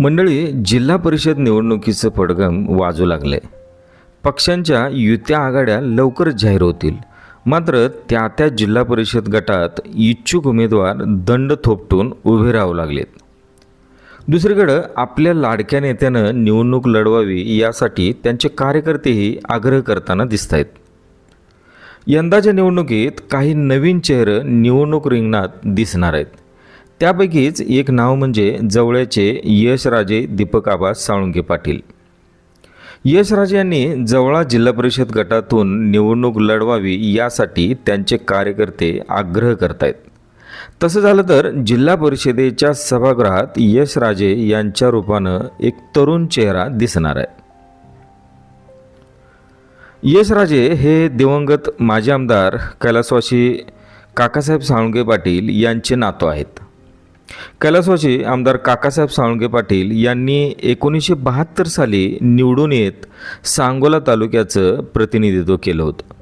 मंडळी जिल्हा परिषद निवडणुकीचं पडगम वाजू लागले. पक्षांच्या युत्या आघाड्या लवकरच जाहीर होतील. मात्र त्या त्या जिल्हा परिषद गटात इच्छुक उमेदवार दंड थोपटून उभे राहू लागलेत. दुसरीकडं आपल्या लाडक्या नेत्यानं निवडणूक लढवावी यासाठी त्यांचे कार्यकर्तेही आग्रह करताना दिसत आहेत यंदाच्या निवडणुकीत काही नवीन चेहरं निवडणूक रिंगणात दिसणार आहेत. त्यापैकीच एक नाव म्हणजे जवळचे यशराजे दीपक आबा साळुंके पाटील. यशराजे यांनी जवळा जिल्हा परिषद गटातून निवडणूक लढवावी यासाठी त्यांचे कार्यकर्ते आग्रह करतायत. तसं झालं तर जिल्हा परिषदेच्या सभागृहात यशराजे यांच्या रूपानं एक तरुण चेहरा दिसणार आहे. यशराजे हे दिवंगत माजी आमदार कैलासवासी काकासाहेब साळुंके पाटील यांचे नातू आहेत. कैलासवासी आमदार काकासाहेब साळुंके पाटील यांनी एकोणीसशे बहात्तर साली निवडून येत सांगोला तालुक्याचं प्रतिनिधित्व केलं होतं.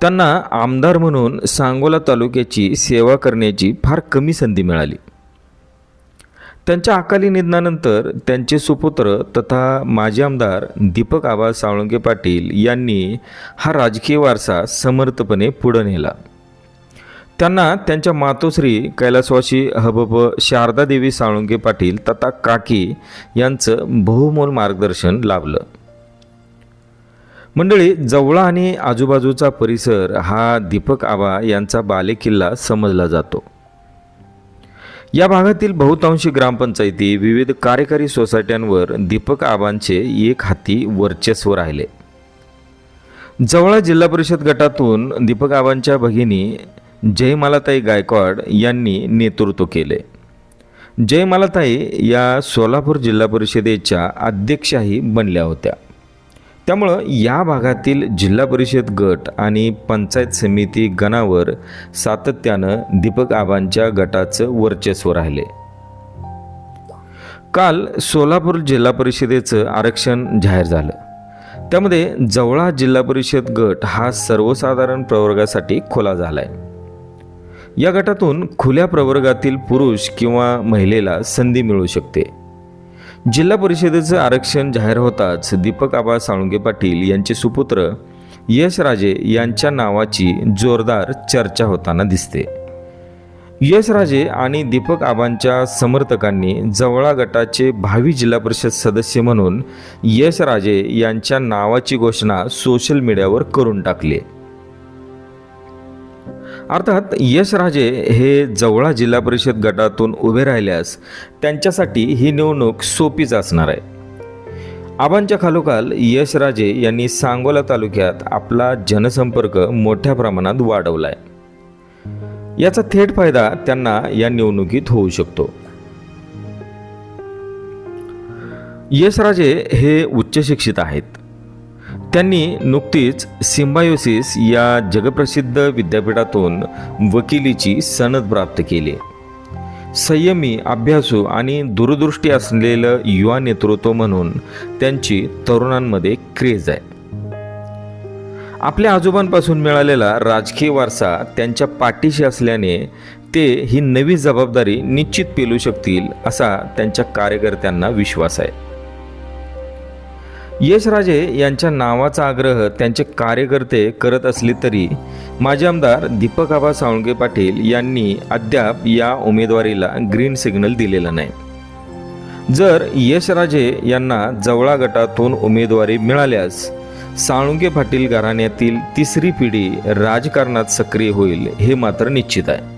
त्यांना आमदार म्हणून सांगोला तालुक्याची सेवा करण्याची फार कमी संधी मिळाली. त्यांच्या अकाली निधनानंतर त्यांचे सुपुत्र तथा माजी आमदार दीपक आबा साळुंके पाटील यांनी हा राजकीय वारसा समर्थपणे पुढं नेला. त्यांना त्यांच्या मातोश्री कैलासवाशी हबब शारदादेवी साळुंगे पाटील तथा काकी यांचं बहुमोल मार्गदर्शन लाभलं. मंडळी जवळा आणि आजूबाजूचा परिसर हा दीपक आबा यांचा बालेकिल्ला समजला जातो. या भागातील बहुतांशी ग्रामपंचायती विविध कार्यकारी सोसायट्यांवर दीपक आबांचे एक हाती वर्चस्व राहिले. जवळा जिल्हा परिषद गटातून दीपक आबांच्या भगिनी जयमालाताई गायकवाड यांनी नेतृत्व केले. जयमालाताई या सोलापूर जिल्हा परिषदेच्या अध्यक्षाही बनल्या होत्या. त्यामुळं या भागातील जिल्हा परिषद गट आणि पंचायत समिती गणावर सातत्यानं दीपक आबांच्या गटाचं वर्चस्व राहिले. काल सोलापूर जिल्हा परिषदेचं आरक्षण जाहीर झालं. त्यामध्ये जवळा जिल्हा परिषद गट हा सर्वसाधारण प्रवर्गासाठी खुला झाला आहे या गटातून खुल्या प्रवर्गातील पुरुष किंवा महिलेला संधी मिळू शकते. जिल्हा परिषदेचं आरक्षण जाहीर होताच दीपक आबा साळुंगे पाटील यांचे सुपुत्र यशराजे यांच्या नावाची जोरदार चर्चा होताना दिसते. यशराजे आणि दीपक आबांच्या समर्थकांनी जवळा गटाचे भावी जिल्हा परिषद सदस्य म्हणून यशराजे यांच्या नावाची घोषणा सोशल मीडियावर करून टाकली. अर्थात यशराजे हे जवळा जिल्हा परिषद गटातून उभे राहिल्यास त्यांच्यासाठी ही निवडणूक सोपीच असणार आहे. आबांच्या खालोखाल यशराजे यांनी सांगोला तालुक्यात आपला जनसंपर्क मोठ्या प्रमाणात वाढवला आहे याचा थेट फायदा त्यांना या निवडणुकीत होऊ शकतो. यशराजे हे उच्च शिक्षित आहेत. त्यांनी नुकतीच सिम्बायोसिस या जगप्रसिद्ध विद्यापीठातून वकिलीची सनद प्राप्त केली. संयमी अभ्यासू आणि दूरदृष्टी असलेलं युवा नेतृत्व म्हणून त्यांची तरुणांमध्ये क्रेज आहे. आपल्या आजोबांपासून मिळालेला राजकीय वारसा त्यांच्या पाठीशी असल्याने ते ही नवी जबाबदारी निश्चित पेलू शकतील असा त्यांच्या कार्यकर्त्यांना विश्वास आहे. यशराजे यांच्या नावाचा आग्रह त्यांचे कार्यकर्ते करत असले तरी माजी आमदार दीपक आबा साळुंके पाटील यांनी अद्याप या उमेदवारीला ग्रीन सिग्नल दिलेला नाही. जर यशराजे यांना जवळा गटातून उमेदवारी मिळाल्यास साळुंके पाटील घराण्यातील तिसरी पिढी राजकारणात सक्रिय होईल हे मात्र निश्चित आहे.